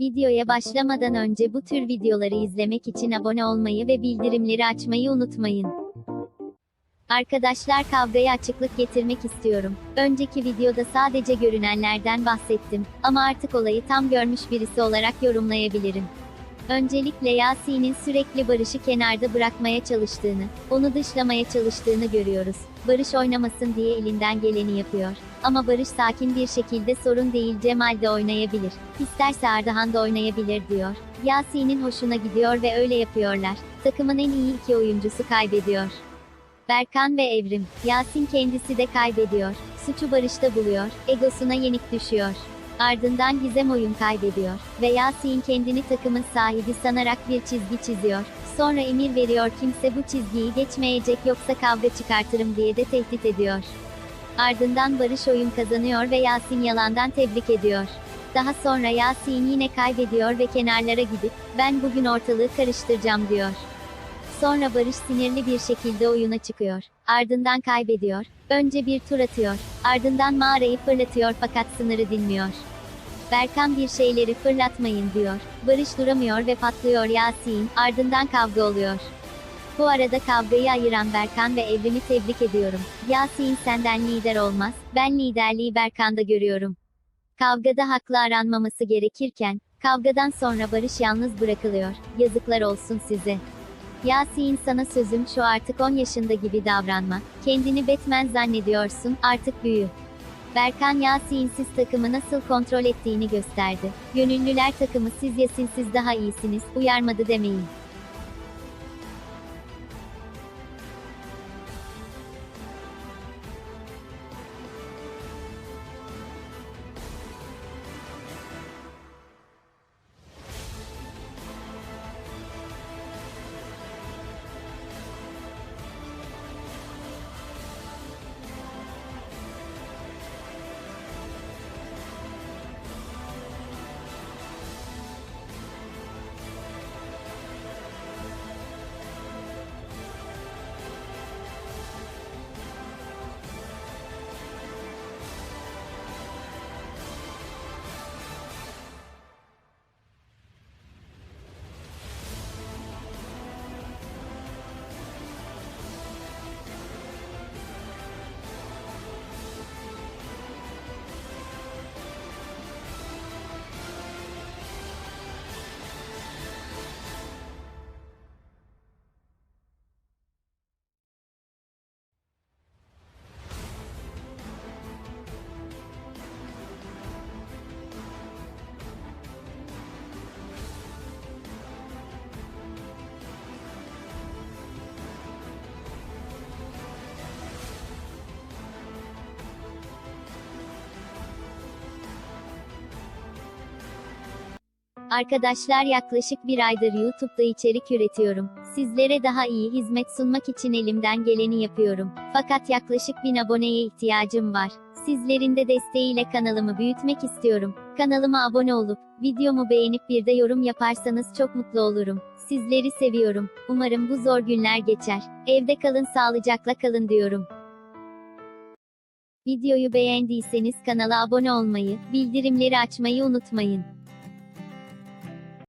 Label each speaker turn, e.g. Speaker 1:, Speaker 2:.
Speaker 1: Videoya başlamadan önce bu tür videoları izlemek için abone olmayı ve bildirimleri açmayı unutmayın. Arkadaşlar kavgaya açıklık getirmek istiyorum. Önceki videoda sadece görünenlerden bahsettim ama artık olayı tam görmüş birisi olarak yorumlayabilirim. Öncelikle Yasin'in sürekli Barış'ı kenarda bırakmaya çalıştığını, onu dışlamaya çalıştığını görüyoruz. Barış oynamasın diye elinden geleni yapıyor. Ama Barış sakin bir şekilde sorun değil Cemal de oynayabilir. İsterse Ardahan da oynayabilir diyor. Yasin'in hoşuna gidiyor ve öyle yapıyorlar. Takımın en iyi iki oyuncusu kaybediyor. Berkan ve Evrim. Yasin kendisi de kaybediyor. Suçu Barış'ta buluyor. Egosuna yenik düşüyor. Ardından Gizem oyun kaybediyor. Ve Yasin kendini takımın sahibi sanarak bir çizgi çiziyor. Sonra emir veriyor kimse bu çizgiyi geçmeyecek yoksa kavga çıkartırım diye de tehdit ediyor. Ardından Barış oyun kazanıyor ve Yasin yalandan tebrik ediyor. Daha sonra Yasin yine kaybediyor ve kenarlara gidip, ben bugün ortalığı karıştıracağım diyor. Sonra Barış sinirli bir şekilde oyuna çıkıyor. Ardından kaybediyor. Önce bir tur atıyor. Ardından mağarayı fırlatıyor fakat sınırı dinmiyor. Berkan bir şeyleri fırlatmayın diyor. Barış duramıyor ve patlıyor Yasin. Ardından kavga oluyor. Bu arada kavgayı ayıran Berkan ve Evrim'i tebrik ediyorum. Yasin senden lider olmaz. Ben liderliği Berkan'da görüyorum. Kavgada haklı aranmaması gerekirken, kavgadan sonra Barış yalnız bırakılıyor. Yazıklar olsun size. Yasin sana sözüm şu artık 10 yaşında gibi davranma. Kendini Batman zannediyorsun, artık büyü. Berkan Yasin'siz takımı nasıl kontrol ettiğini gösterdi. Gönüllüler takımı siz Yasin'siz daha iyisiniz, uyarmadı demeyin. Arkadaşlar yaklaşık bir aydır YouTube'da içerik üretiyorum. Sizlere daha iyi hizmet sunmak için elimden geleni yapıyorum. Fakat yaklaşık 1000 aboneye ihtiyacım var. Sizlerin de desteğiyle kanalımı büyütmek istiyorum. Kanalıma abone olup, videomu beğenip bir de yorum yaparsanız çok mutlu olurum. Sizleri seviyorum. Umarım bu zor günler geçer. Evde kalın sağlıcakla kalın diyorum. Videoyu beğendiyseniz kanala abone olmayı, bildirimleri açmayı unutmayın.